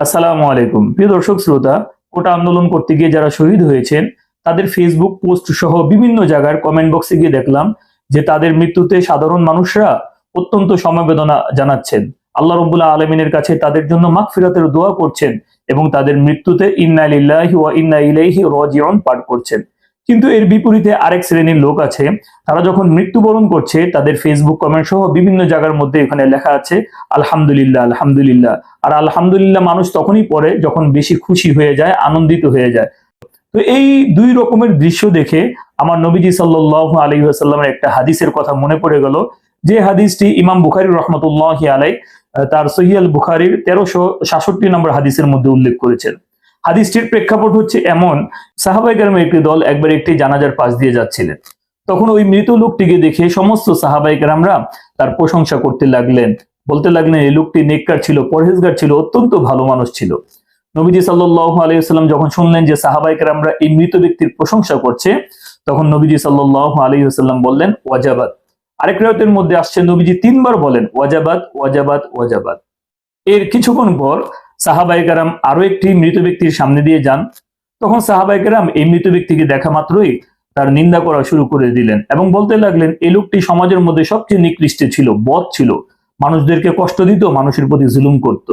আসসালামু আলাইকুম। প্রিয় দর্শক, শ্রোতা, কোটা আন্দোলন করতে গিয়ে যারা শহীদ হয়েছেন, তাদের ফেসবুক পোস্ট সহ বিভিন্ন জায়গার কমেন্ট বক্সে গিয়ে দেখলাম যে তাদের মৃত্যুতে সাধারণ মানুষরা অত্যন্ত সমবেদনা জানাচ্ছেন। আল্লাহ রবুল্লাহ আলমিনের কাছে তাদের জন্য মাগফিরাতের দোয়া করছেন এবং তাদের মৃত্যুতে ইন্না লিল্লাহি ওয়া ইন্না ইলাইহি রাজিউন পাঠ করছেন। কিন্তু এর বিপরীতে আরেক শ্রেণির লোক আছে, তারা যখন মৃত্যুবরণ করছে, তাদের ফেসবুক কমেন্ট সহ বিভিন্ন জায়গার মধ্যে এখানে লেখা আছে, আলহামদুলিল্লাহ আলহামদুলিল্লাহ। আর আলহামদুলিল্লাহ মানুষ তখনই পড়ে যখন বেশি খুশি হয়ে যায়, আনন্দিত হয়ে যায়। তো এই দুই রকমের দৃশ্য দেখে আমার নবীজি সাল্লাহ আলী আসাল্লামের একটা হাদিসের কথা মনে পড়ে গেল। যে হাদিসটি ইমাম বুখারি রহমতুল্লাহ আলাই তার সহিয়াল বুখারির তেরোশো সাতষট্টি নম্বর হাদিসের মধ্যে উল্লেখ করেছেন। হাদিসটির প্রেক্ষাপট হচ্ছে এমন। সাহাবাই গ্রামের একটি দল একবার একটি জানাজার পাশ দিয়ে যাচ্ছিলেন। তখন ওই মৃত লোকটিকে দেখে সমস্ত সাহাবাই গ্রামরা তার প্রশংসা করতে লাগলেন। বলতে লাগলেন, এই লোকটি নেককার ছিল, পরহেজগার ছিল, অত্যন্ত ভালো মানুষ ছিল। নবীজি সাল্লাহ আলাইসাল্লাম যখন শুনলেন যে সাহাবাইকার আমরা এই মৃত ব্যক্তির প্রশংসা করছে, তখন নবীজি সাল্লাহ আলাইসাল্লাম বললেন ওয়াজাবাদ আরেক রায়তের মধ্যে আসছে, নবীজি তিনবার বলেন ওয়াজাবাদ ওয়াজাবাদ ওয়াজাবাদ এর কিছুক্ষণ পর সাহাবাইকারাম আরও একটি মৃত ব্যক্তির সামনে দিয়ে যান। তখন সাহাবাইকারাম এই মৃত ব্যক্তিকে দেখা মাত্রই তার নিন্দা করা শুরু করে দিলেন এবং বলতে লাগলেন, এই লোকটি সমাজের মধ্যে সবচেয়ে নিকৃষ্ট ছিল বধ ছিল। মানুষদেরকে কষ্ট দিত, মানুষের প্রতি জুলুম করত।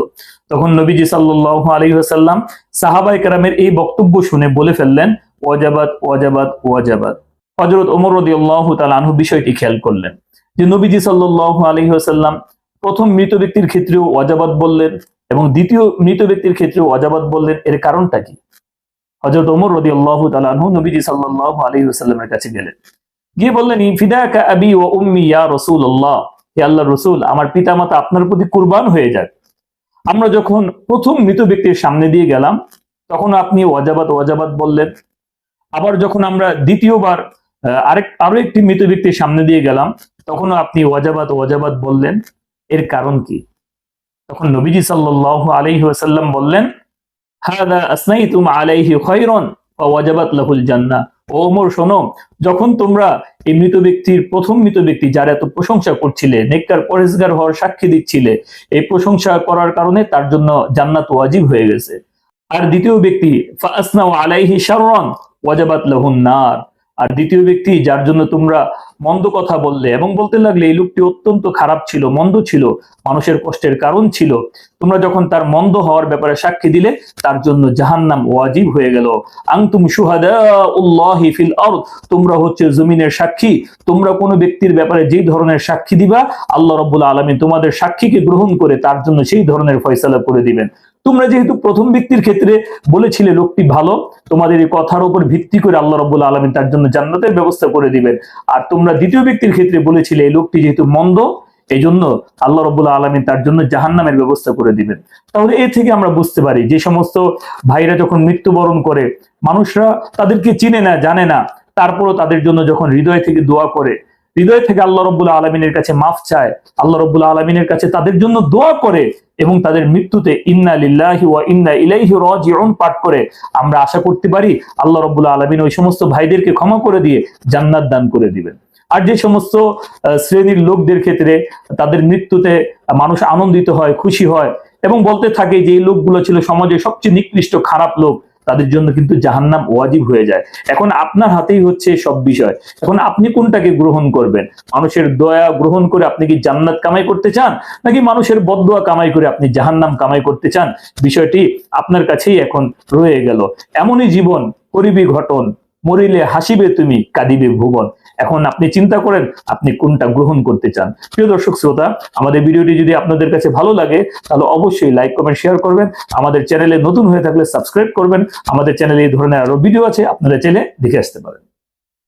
তখন নবীজি সাল্লাহ আলী সাল্লাম সাহাবাই কারামের এই বক্তব্য শুনে বলে ফেললেন ওয়াজাবাদ ওয়াজাবাদ ওয়াজাবাদ হজরত ওমর রদি আল্লাহ তালু বিষয়টি খেয়াল করলেন যে নবীজি সাল্লাহ আলী সাল্লাম প্রথম মৃত ব্যক্তির ক্ষেত্রেও ওয়াজাবাদ বললেন এবং দ্বিতীয় মৃত ব্যক্তির ক্ষেত্রেও ওয়াজাবাদ বললেন, এর কারণটা কি? হজরত ওমর রদি আল্লাহ তালু নবীজি সাল্লাহ আলী সাল্লামের কাছে গেলেন। গিয়ে বললেন আবি ও উম্মি ইয়া রসুল আল্লাহ আল্লাহ রসুল, আমার পিতামাতা আপনার প্রতি কুরবান হয়ে যাক। আমরা যখন প্রথম মৃত ব্যক্তির সামনে দিয়ে গেলাম, তখন আপনি ওয়াজাবাদ ওয়াজাবাদ বললেন। আবার যখন আমরা দ্বিতীয়বার আরেক, আরও একটি মৃত ব্যক্তির সামনে দিয়ে গেলাম, তখনও আপনি ওয়াজাবাদ ওয়াজাবাদ বললেন। এর কারণ কি? তখন নবীজি সাল্লাহ ওয়াসাল্লাম বললেন, হাদা আসনাইতুম আলাইহি খায়রান ওয়াজাবাত লাহুল জান্নাহ। ও শোনো, যখন তোমরা এই মৃত ব্যক্তির প্রথম মৃত ব্যক্তি যার এত প্রশংসা করছিলে, নেককার হওয়ার সাক্ষী দিচ্ছিলে, এই প্রশংসা করার কারণে তার জন্য জান্নাত ওয়াজিব হয়ে গেছে। আর দ্বিতীয় ব্যক্তি ফাসনাউ আলাইহি শাররান ওয়াজাবাত লাহুন নার। আর দ্বিতীয় ব্যক্তি, যার জন্য তোমরা মন্দ কথা বললে এবং বলতে লাগলে এই লোকটি অত্যন্ত খারাপ ছিল, মন্দ ছিল, মানুষের কষ্টের কারণ ছিল। তোমরা যখন তার মন্দ হওয়ার ব্যাপারে সাক্ষী দিলে, তার জন্য জাহান্নাম ওয়াজিব হয়ে গেল। আংতুম সুহাদা উল্লাহি ফিল তোমরা হচ্ছে জমিনের সাক্ষী। তোমরা কোনো ব্যক্তির ব্যাপারে যে ধরনের সাক্ষী দিবা, আল্লাহ রব্বুল আলমী তোমাদের সাক্ষীকে গ্রহণ করে তার জন্য সেই ধরনের ফয়সালা করে দিবেন। তোমরা যেহেতু প্রথম ব্যক্তির ক্ষেত্রে বলেছিলে লোকটি ভালো, তোমাদের এই কথার উপর ভিত্তি করে আল্লাহ রব্বুল আলমী তার জন্য জান্নাতের ব্যবস্থা করে দিবেন। আর তোমরা দ্বিতীয় ব্যক্তির ক্ষেত্রে বলেছিলে এই লোকটি যেহেতু মন্দ এই জন্য আল্লাহ রব্বুল্লাহ আলমী তার জন্য জাহান্নামের ব্যবস্থা করে দিবেন। তাহলে এ থেকে আমরা বুঝতে পারি, যে সমস্ত ভাইরা যখন মৃত্যুবরণ করে, মানুষরা তাদেরকে চিনে না, জানে না, তারপরও তাদের জন্য যখন হৃদয় থেকে দোয়া করে হৃদয় থেকে আল্লাহ রব্বুল্লাহ আলমিনের কাছে মাফ চায়। আল্লাহ রব্বুল্লাহ আলমিনের কাছে তাদের জন্য দোয়া করে এবং তাদের মৃত্যুতে ইন্না লিল্লাহি ওয়া ইন্না ইলাইহি রাজিউন পাঠ করে। আমরা আশা করতে পারি আল্লাহ রব্বুল্লাহ আলমিন ওই সমস্ত ভাইদেরকে ক্ষমা করে দিয়ে জান্নাত দান করে দিবেন। আর যে সমস্ত শ্রেণির লোকদের ক্ষেত্রে তাদের মৃত্যুতে মানুষ আনন্দিত হয়, খুশি হয় এবং বলতে থাকে যে এই লোকগুলো ছিল সমাজে সবচেয়ে নিকৃষ্ট খারাপ লোক। তাদের জন্য কিন্তু জাহান্নাম ওয়াজিব হয়ে যায়। এখন আপনার হাতেই হচ্ছে সব বিষয়। এখন আপনি কোনটাকে গ্রহণ করবেন? মানুষের দয়া গ্রহণ করে আপনি কি জান্নাত কামাই করতে চান? নাকি মানুষের বদয়া কামাই করে আপনি জাহান্নাম কামাই করতে চান? বিষয়টি আপনার কাছেই এখন রয়ে গেল। এমনই জীবন করিবি ঘটন মরিলে হাসিবে তুমি, কাঁদিবে ভুবন। এখন আপনি চিন্তা করেন, আপনি কোনটা গ্রহণ করতে চান। প্রিয় দর্শক, শ্রোতা, আমাদের ভিডিওটি যদি আপনাদের কাছে ভালো লাগে, তাহলে অবশ্যই লাইক, কমেন্ট, শেয়ার করবেন। আমাদের চ্যানেলে নতুন হয়ে থাকলে সাবস্ক্রাইব করবেন। আমাদের চ্যানেলে এই ধরনের আরও ভিডিও আছে, আপনারা চ্যানেলে দেখে আসতে পারেন।